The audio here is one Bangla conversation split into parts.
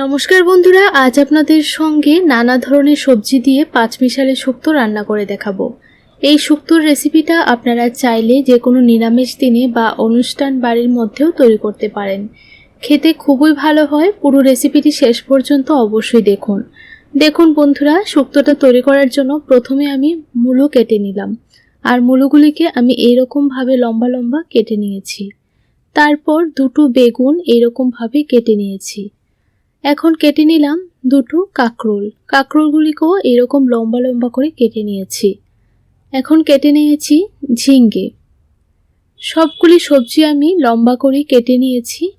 নমস্কার বন্ধুরা, আজ আপনাদের সঙ্গে নানা ধরনের সবজি দিয়ে পাঁচমিশালি শুক্তো রান্না করে দেখাবো। এই শুক্তোর রেসিপিটা আপনারা চাইলে যে কোনো নিরামিষ দিনে বা অনুষ্ঠান বাড়ির মধ্যেও তৈরি করতে পারেন। খেতে খুবই ভালো হয়, পুরো রেসিপিটি শেষ পর্যন্ত অবশ্যই দেখুন। দেখুন বন্ধুরা, শুক্তোটা তৈরি করার জন্য প্রথমে আমি মূলো কেটে নিলাম। আর মূলোগুলিকে আমি এইরকমভাবে লম্বা লম্বা কেটে নিয়েছি। তারপর দুটো বেগুন এইরকমভাবে কেটে নিয়েছি। এখন কেটে নিলাম দুটো কাঁকরোল। কাঁকরোলগুলিকেও এরকম লম্বা লম্বা করে কেটে নিয়েছি। এখন কেটে নিয়েছি ঝিঙ্গে। সবগুলি সবজি আমি লম্বা করে কেটে নিয়েছি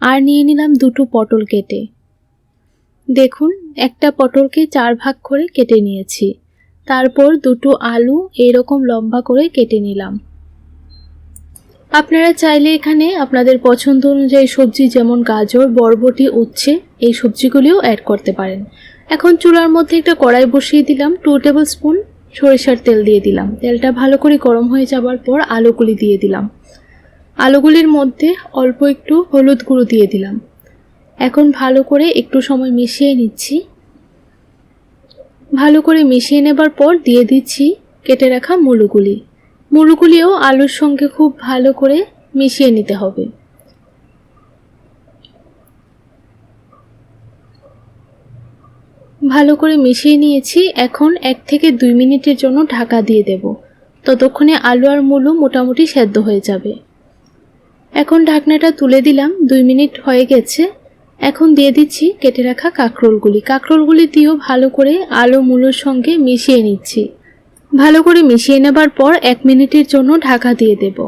আর নিয়ে নিলাম দুটো পটল কেটে। দেখুন, একটা পটলকে চার ভাগ করে কেটে নিয়েছি। তারপর দুটো আলু এরকম লম্বা করে কেটে নিলাম। আপনারা চাইলে এখানে আপনাদের পছন্দ অনুযায়ী সবজি যেমন গাজর, বরবটি, উচ্ছে, এই সবজিগুলিও অ্যাড করতে পারেন। এখন চুলার মধ্যে একটা কড়াই বসিয়ে দিলাম টু টেবিল স্পুন সরিষার তেল দিয়ে দিলাম। তেলটা ভালো করে গরম হয়ে যাবার পর আলুগুলি দিয়ে দিলাম। আলুগুলির মধ্যে অল্প একটু হলুদ গুঁড়ো দিয়ে দিলাম। এখন ভালো করে একটু সময় মিশিয়ে নিচ্ছি। ভালো করে মিশিয়ে নেবার পর দিয়ে দিচ্ছি কেটে রাখা মুলুগুলি। মুড়গুলিও আলুর সঙ্গে খুব ভালো করে মিশিয়ে নিতে হবে। ভালো করে মিশিয়ে নিয়েছি, এখন এক থেকে দুই মিনিটের জন্য ঢাকা দিয়ে দেব। ততক্ষণে আলু আর মুলু মোটামুটি সেদ্ধ হয়ে যাবে। এখন ঢাকনাটা তুলে দিলাম, দুই মিনিট হয়ে গেছে। এখন দিয়ে দিচ্ছি কেটে রাখা কাঁকরোলগুলি। কাঁকরোলগুলি দিয়েও ভালো করে আলু মুলোর সঙ্গে মিশিয়ে নিচ্ছি। ভালো করে মিশিয়ে নেবার পর এক মিনিটের জন্য ঢাকা দিয়ে দেব।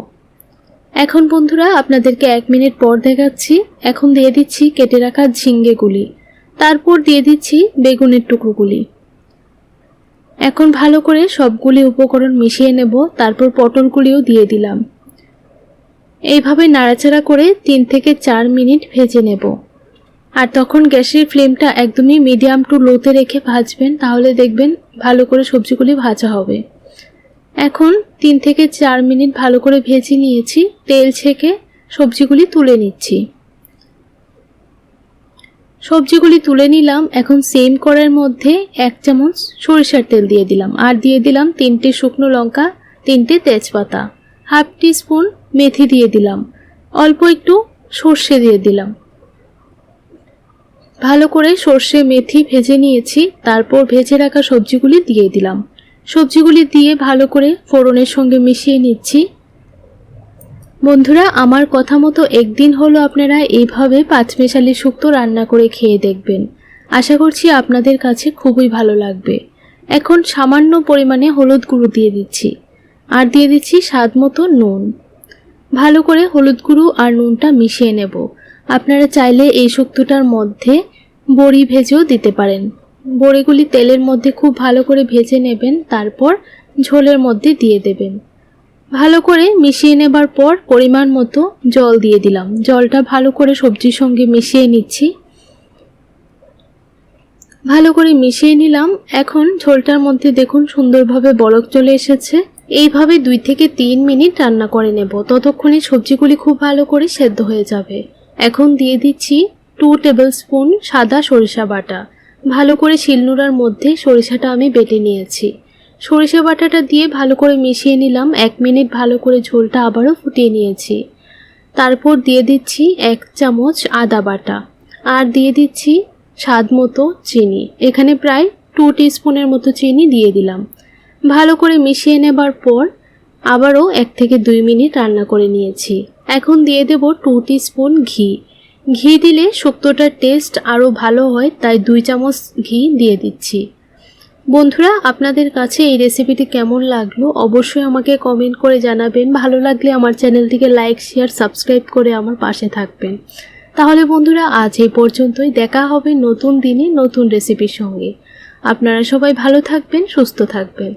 এখন বন্ধুরা, আপনাদেরকে এক মিনিট পর দেখাচ্ছি। এখন দিয়ে দিচ্ছি কেটে রাখা ঝিঙ্গেগুলি। তারপর দিয়ে দিচ্ছি বেগুনের টুকরোগুলি। এখন ভালো করে সবগুলি উপকরণ মিশিয়ে নেব, তারপর পটলগুলিও দিয়ে দিলাম। এইভাবে নাড়াচাড়া করে তিন থেকে চার মিনিট ভেজে নেব। আর তখন গ্যাসের ফ্লেমটা একদমই মিডিয়াম টু লোতে রেখে ভাজবেন, তাহলে দেখবেন ভালো করে সবজিগুলি ভাজা হবে। এখন তিন থেকে চার মিনিট ভালো করে ভেজে নিয়েছি, তেল ছেঁকে সবজিগুলি তুলে নিচ্ছি। সবজিগুলি তুলে নিলাম, এখন সেম কড়াইয়ের মধ্যে এক চামচ সরিষার তেল দিয়ে দিলাম, আর দিয়ে দিলাম তিনটে শুকনো লঙ্কা, তিনটে তেজপাতা। হাফ টি স্পুন মেথি দিয়ে দিলাম, অল্প একটু সর্ষে দিয়ে দিলাম। ভালো করে সর্ষে, মেথি ভেজে নিয়েছি, তারপর ভেজে রাখা সবজিগুলি দিয়ে দিলাম। সবজিগুলি দিয়ে ভালো করে ফোড়নের সঙ্গে মিশিয়ে নিচ্ছি। বন্ধুরা, আমার কথা মতো একদিন হলো আপনারা এইভাবে পাঁচমেশালি শুক্তো রান্না করে খেয়ে দেখবেন। আশা করছি আপনাদের কাছে খুবই ভালো লাগবে। এখন সামান্য পরিমাণে হলুদ গুঁড়ো দিয়ে দিচ্ছি, আর দিয়ে দিচ্ছি স্বাদ মতো নুন। ভালো করে হলুদ গুঁড়ো আর নুনটা মিশিয়ে নেব। আপনারা চাইলে এই শুক্তোটার মধ্যে বড়ি ভেজেও দিতে পারেন। বড়িগুলি তেলের মধ্যে খুব ভালো করে ভেজে নেবেন, তারপর ঝোলের মধ্যে দিয়ে দেবেন। ভালো করে মিশিয়ে নেবার পর পরিমাণ মতো জল দিয়ে দিলাম। জলটা ভালো করে সবজির সঙ্গে মিশিয়ে নিচ্ছি। ভালো করে মিশিয়ে নিলাম। এখন ঝোলটার মধ্যে দেখুন সুন্দরভাবে বলক চলে এসেছে। এইভাবে দুই থেকে তিন মিনিট রান্না করে নেব। ততক্ষণে সবজিগুলি খুব ভালো করে সেদ্ধ হয়ে যাবে। এখন দিয়ে দিচ্ছি টু টেবিল স্পুন সাদা সরিষা বাটা। ভালো করে শিলনোড়ার মধ্যে সরিষাটা আমি বেটে নিয়েছি। সরিষা বাটাটা দিয়ে ভালো করে মিশিয়ে নিলাম, এক মিনিট ভালো করে ঝোলটা আবারও ফুটিয়ে নিয়েছি। তারপর দিয়ে দিচ্ছি এক চামচ আদা বাটা আর দিয়ে দিচ্ছি স্বাদ মতো চিনি। এখানে প্রায় টু স্পুনের মতো চিনি দিয়ে দিলাম। ভালো করে মিশিয়ে নেবার পর আবারও এক থেকে দুই মিনিট রান্না করে নিয়েছি। এখন দিয়ে দেব টু স্পুন ঘি। ঘি দিলে শুক্তোটার টেস্ট আরও ভালো হয়, তাই দুই চামচ ঘি দিয়ে দিচ্ছি। বন্ধুরা, আপনাদের কাছে এই রেসিপিটি কেমন লাগল অবশ্যই আমাকে কমেন্ট করে জানাবেন। ভালো লাগলে আমার চ্যানেলটিকে লাইক, শেয়ার, সাবস্ক্রাইব করে আমার পাশে থাকবেন। তাহলে বন্ধুরা, আজ এই পর্যন্তই। দেখা হবে নতুন দিনে নতুন রেসিপির সঙ্গে। আপনারা সবাই ভালো থাকবেন, সুস্থ থাকবেন।